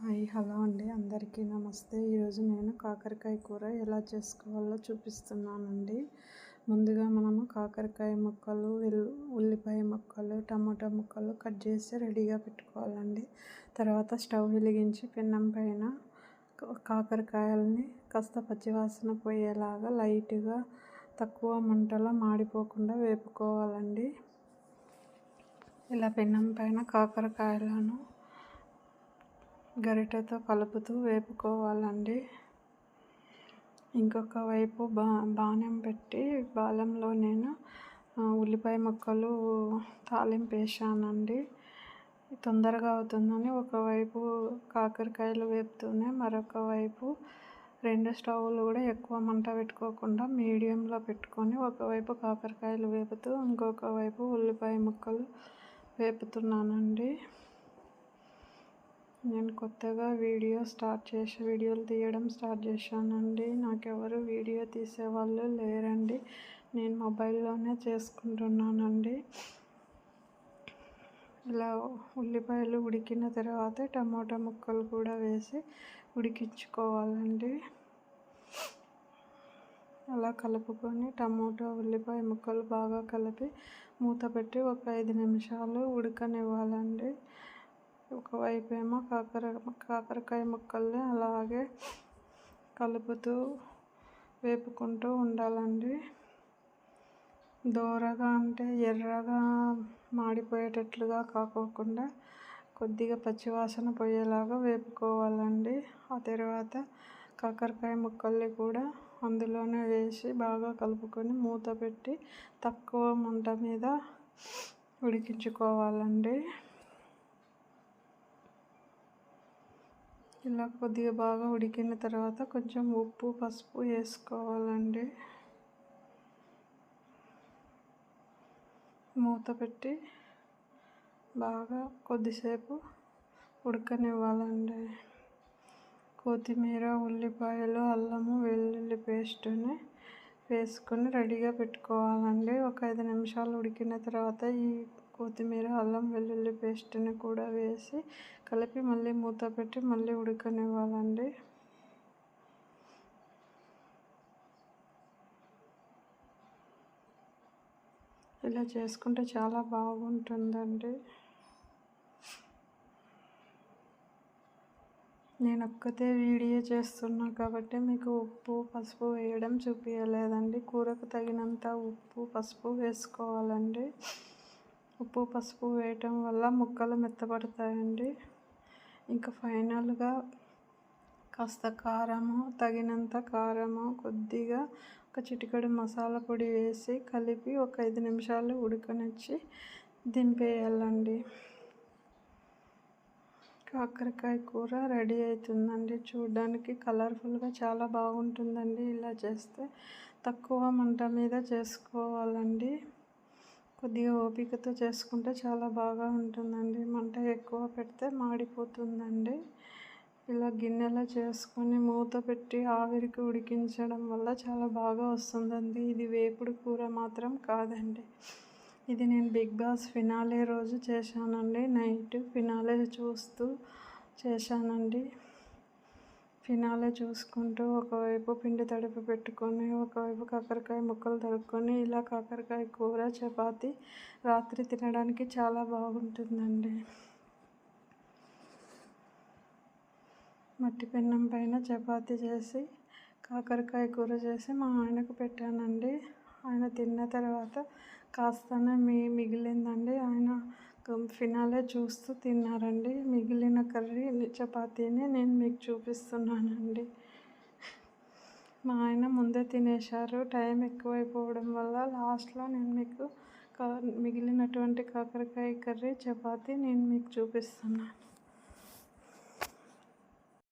Hi hello అండి. అందరికీ నమస్తే. ఈరోజు నేను కాకరకాయ కూర ఎలా చేసుకోవాలో చూపిస్తున్నానండి. ముందుగా మనము కాకరకాయ ముక్కలు ఉల్లిపాయ ముక్కలు టమాటా ముక్కలు కట్ చేసి రెడీగా పెట్టుకోవాలండి. తర్వాత స్టవ్ వెలిగించి పెన్నం పైన కాకరకాయలని కాస్త పచ్చివాసన పోయేలాగా లైట్గా తక్కువ మంటలో మాడిపోకుండా వేపుకోవాలండి. ఇలా పెన్నం పైన కాకరకాయలను గరిటెతో కలుపుతూ వేపుకోవాలండి. ఇంకొక వైపు బా బాణం పెట్టి బాలంలో నేను ఉల్లిపాయ ముక్కలు తాలింపు వేసానండి. తొందరగా అవుతుందని ఒకవైపు కాకరకాయలు వేపుతూనే మరొక వైపు రెండు స్టవ్లు కూడా ఎక్కువ మంట పెట్టుకోకుండా మీడియంలో పెట్టుకొని ఒకవైపు కాకరకాయలు వేపుతూ ఇంకొక వైపు ఉల్లిపాయ ముక్కలు వేపుతున్నానండి. నేను కొత్తగా వీడియో స్టార్ట్ చేసి వీడియోలు తీయడం స్టార్ట్ చేశానండి. నాకెవరు వీడియో తీసేవాళ్ళు లేరండి. నేను మొబైల్లోనే చేసుకుంటున్నానండి. ఇలా ఉల్లిపాయలు ఉడికిన తర్వాత టమాటా ముక్కలు కూడా వేసి ఉడికించుకోవాలండి. అలా కలుపుకొని టమాటా ఉల్లిపాయ ముక్కలు బాగా కలిపి మూత పెట్టి ఒక ఐదు నిమిషాలు ఉడకనివ్వాలండి. ఒకవైపు ఏమో కాకర కాకరకాయ ముక్కల్ని అలాగే కలుపుతూ వేపుకుంటూ ఉండాలండి. దోరగా అంటే ఎర్రగా మాడిపోయేటట్లుగా కాకోకుండా కొద్దిగా పచ్చివాసన పోయేలాగా వేపుకోవాలండి. ఆ తర్వాత కాకరకాయ ముక్కల్ని కూడా అందులోనే వేసి బాగా కలుపుకొని మూత పెట్టి తక్కువ మంట మీద ఉడికించుకోవాలండి. ఇలా కొద్దిగా బాగా ఉడికిన తర్వాత కొంచెం ఉప్పు పసుపు వేసుకోవాలండి. మూత పెట్టి బాగా కొద్దిసేపు ఉడకనివ్వాలండి. కొత్తిమీర ఉల్లిపాయలు అల్లము వెల్లుల్లి పేస్టుని వేసుకొని రెడీగా పెట్టుకోవాలండి. ఒక ఐదు నిమిషాలు ఉడికిన తర్వాత ఈ కొత్తిమీర అల్లం వెల్లుల్లి పేస్ట్ని కూడా వేసి కలిపి మళ్ళీ మూత పెట్టి మళ్ళీ ఉడకనివ్వాలండి. ఇలా చేసుకుంటే చాలా బాగుంటుందండి. నేను ఒక్కతే వీడియో చేస్తున్నా కాబట్టి మీకు ఉప్పు పసుపు వేయడం చూపించలేదండి కూరకు తగినంత ఉప్పు పసుపు వేసుకోవాలండి. ఉప్పు పసుపు వేయటం వల్ల ముక్కలు మెత్తబడతాయండి. ఇంకా ఫైనల్గా కాస్త కారము తగినంత కారము కొద్దిగా ఒక చిటికడు మసాలా పొడి వేసి కలిపి ఒక ఐదు నిమిషాలు ఉడకనిచ్చి దింపేయాలండి. కాకరకాయ కూర రెడీ అవుతుందండి చూడడానికి కలర్ఫుల్గా చాలా బాగుంటుందండి. ఇలా చేస్తే తక్కువ మంట మీద చేసుకోవాలండి. కొద్దిగా ఓపికతో చేసుకుంటే చాలా బాగా ఉంటుందండి. మంట ఎక్కువ పెడితే మాడిపోతుందండి. ఇలా గిన్నెలో చేసుకొని మూత పెట్టి ఆవిరికి ఉడికించడం వల్ల చాలా బాగా వస్తుందండి. ఇది వేపుడు కూర మాత్రం కాదండి. ఇది నేను బిగ్ బాస్ ఫినాలే రోజు చేశానండి. నైట్ ఫినాలే చూస్తూ చేశానండి. ఫినాలే చూసుకుంటూ ఒకవైపు పిండి తడిపి పెట్టుకొని ఒకవైపు కాకరకాయ ముక్కలు తడుక్కొని ఇలా కాకరకాయ కూర చపాతి రాత్రి తినడానికి చాలా బాగుంటుందండి. మట్టి పెన్నం పైన చపాతి చేసి కాకరకాయ కూర చేసి మా ఆయనకు పెట్టానండి. ఆయన తిన్న తర్వాత కాస్తనే మీ మిగిలిందండి. ఆయన ఫినాలే చూస్తూ తిన్నారండి. మిగిలిన కర్రీ చపాతీని నేను మీకు చూపిస్తున్నానండి. మా ఆయన ముందే తినేశారు. టైం ఎక్కువైపోవడం వల్ల లాస్ట్లో నేను మీకు మిగిలినటువంటి కాకరకాయ కర్రీ చపాతీ నేను మీకు చూపిస్తున్నాను.